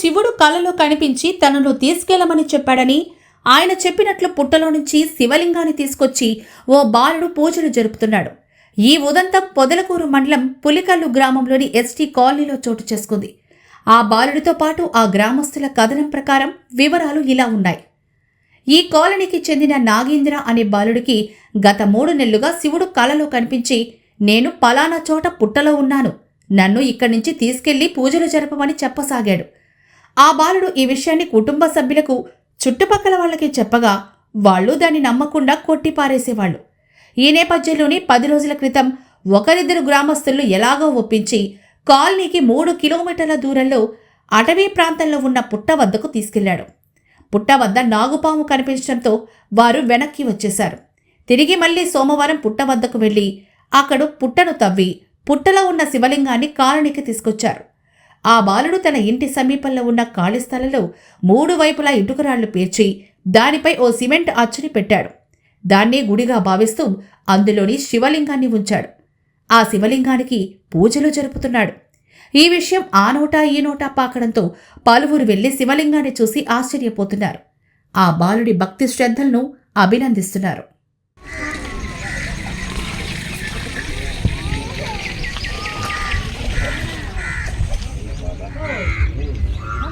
శివుడు కలలో కనిపించి తనను తీసుకెళ్ళమని చెప్పాడని ఆయన చెప్పినట్లు పుట్టలో నుంచి శివలింగాన్ని తీసుకొచ్చి ఓ బాలుడు పూజలు జరుపుతున్నాడు. ఈ ఉదంతం పొదలకూరు మండలం పులికల్లు గ్రామంలోని ఎస్టీ కాలనీలో చోటు చేసుకుంది. ఆ బాలుడితో పాటు ఆ గ్రామస్తుల కథనం ప్రకారం వివరాలు ఇలా ఉన్నాయి. ఈ కాలనీకి చెందిన నాగేంద్ర అనే బాలుడికి గత మూడు నెలలుగా శివుడు కలలో కనిపించి నేను పలానా చోట పుట్టలో ఉన్నాను. నన్ను ఇక్కడి నుంచి తీసుకెళ్ళి పూజలు జరపమని చెప్పసాగాడు. ఆ బాలుడు ఈ విషయాన్ని కుటుంబ సభ్యులకు చుట్టుపక్కల వాళ్ళకి చెప్పగా వాళ్ళు దాన్ని నమ్మకుండా కొట్టిపారేసేవాళ్ళు ఈ నేపథ్యంలోనే పది రోజుల క్రితం ఒకరిద్దరు గ్రామస్తులు ఎలాగో ఒప్పించి కాలనీకి మూడు కిలోమీటర్ల దూరంలో అటవీ ప్రాంతంలో ఉన్న పుట్ట వద్దకు తీసుకెళ్ళాడు. పుట్ట వద్ద నాగుపాము కనిపించడంతో వారు వెనక్కి వచ్చేశారు. తిరిగి మళ్ళీ సోమవారం పుట్ట వద్దకు వెళ్ళి అక్కడ పుట్టను తవ్వి పుట్టలో ఉన్న శివలింగాన్ని కాలనీకి తీసుకొచ్చారు. ఆ బాలుడు తన ఇంటి సమీపంలో ఉన్న ఖాళీ స్థలంలో మూడు వైపులా ఇటుకరాళ్ళు పేర్చి దానిపై ఓ సిమెంట్ అచ్చుని పెట్టాడు. దాన్నే గుడిగా భావిస్తూ అందులోని శివలింగాన్ని ఉంచాడు. ఆ శివలింగానికి పూజలు జరుపుతున్నాడు. ఈ విషయం ఆ నోటా ఈ నోటా పాకడంతో పలువురు వెళ్ళి శివలింగాన్ని చూసి ఆశ్చర్యపోతున్నారు. ఆ బాలుడి భక్తి శ్రద్ధలను అభినందిస్తున్నారు వాట్సాప్లో ఉంటే కదా ఎక్కడో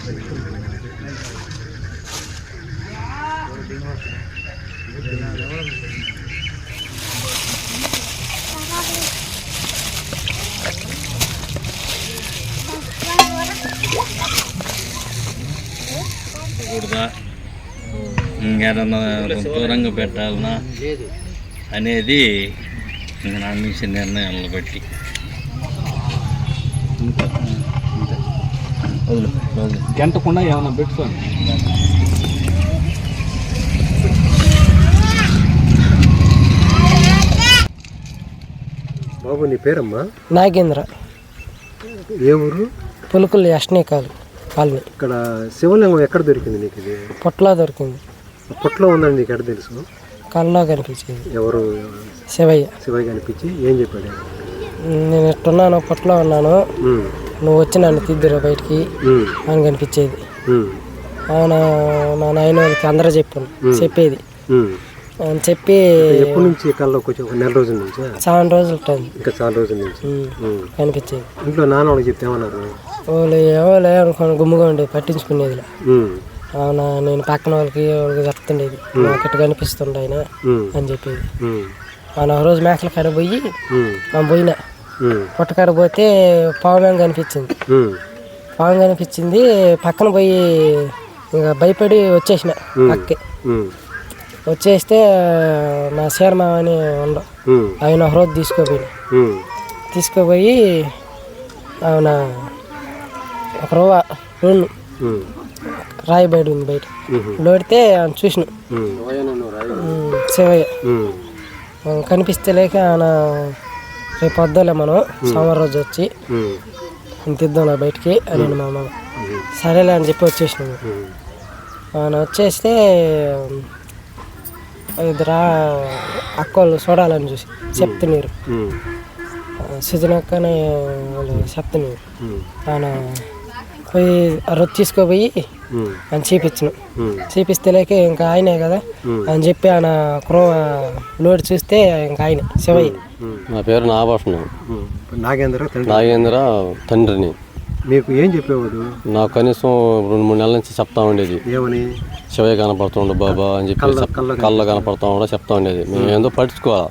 మూసేయచ్చా? పక్కన. కూడదా ఇంకేదన్నా కొంత దూరంగా పెట్టాలనా అనేది ఇంక నా నుంచి నిర్ణయాలను బట్టి గంటకుండా ఏమైనా పెట్టుకోండి బాబు నీ పేరమ్మా? నాగేంద్ర. ఏ ఊరు? పులుకులు యష్నీ కాలు కాలనీ. ఇక్కడ శివలింగం ఎక్కడ దొరికింది నీకు ఇది? పొట్టలో దొరికింది. పొట్లో ఉందని నీకు ఎక్కడ తెలుసు? కళ్ళలో కనిపించింది ఎవరు? శివయ్య. శివయ్య కనిపించి ఏం చెప్పాడు? నేను ఎట్టున్నాను పొట్టలో ఉన్నాను. నువ్వు వచ్చి నన్ను తిద్దురా బయటికి. అని కనిపించేది. ఆయన మా నాయన వాళ్ళకి అందరూ చెప్పాను చెప్పేది. అని చెప్పి ఎప్పటి నుంచి కళ్ళలోకి వచ్చి ఒక నెల రోజుల నుంచి? చాలా రోజులు ఉంటుంది ఇంకా చాలా రోజుల నుంచి. కనిపించేది. ఇంట్లో నాన్న వాళ్ళకి చెప్తే ఏమన్నారు? వాళ్ళు ఎవరు అనుకోని గుమ్ముగా ఉండి పట్టించుకునేది అవునా నేను పక్కన వాళ్ళకి వాళ్ళకి చెప్తుండేది. నాకు కనిపిస్తుండే ఆయన అని చెప్పేది. ఒక రోజు మేకల కాడ పోయి పోయినా. పుట్టకాడ పోతే పావుమేం కనిపించింది. పాము కనిపించింది పక్కన పోయి ఇంకా భయపడి వచ్చేసిన పక్కకి ఉమ్, వచ్చేస్తే మా శర్మ అని ఉండ. ఉమ్, ఆయన ఒక రోజు తీసుకోపోయిన ఉమ్, తీసుకుపోయి ఆయన ఒక రవ్వ ఉమ్, రాయి బయట ఉంది బయట. లోడితే ఆయన చూసిన. శివయ్య. కనిపిస్తే లేక ఆయన రేపు వద్దాలే మనం సోమవారం రోజు వచ్చి ఉమ్, తిద్దాం నా బయటికి అని మా మామ సరేలే అని చెప్పి వచ్చేసినాము. ఆయన వచ్చేస్తే ఇద్దరు అక్కలు చూడాలని చూసి చెప్తున్నారు. సుజనక్కనే వాళ్ళు చెప్తున్నారు. ఆయన పోయి ఆ రొట్టె తీసుకుపోయి ఆయన చూపించిన. ఉమ్, చూపిస్తే లేక ఇంకా ఆయనే కదా అని చెప్పి ఆయన క్రో లోడ్ చూస్తే ఇంకా ఆయన శివయ్య. నా పేరు నాభాషణం. నాగేంద్ర నాగేంద్ర తండ్రిని. మీకు ఏం చెప్పేవాడు? నాకు కనీసం రెండు మూడు నెలల నుంచి చెప్తా ఉండేది. ఏమని? శివయ్య కనపడుతుండు బాబా అని చెప్పి కళ్ళ- చెప్- కళ్ళ కళ్ళ కనపడతా ఉండే చెప్తా ఉండేది. మేము ఏందో పట్టించుకోవాలి.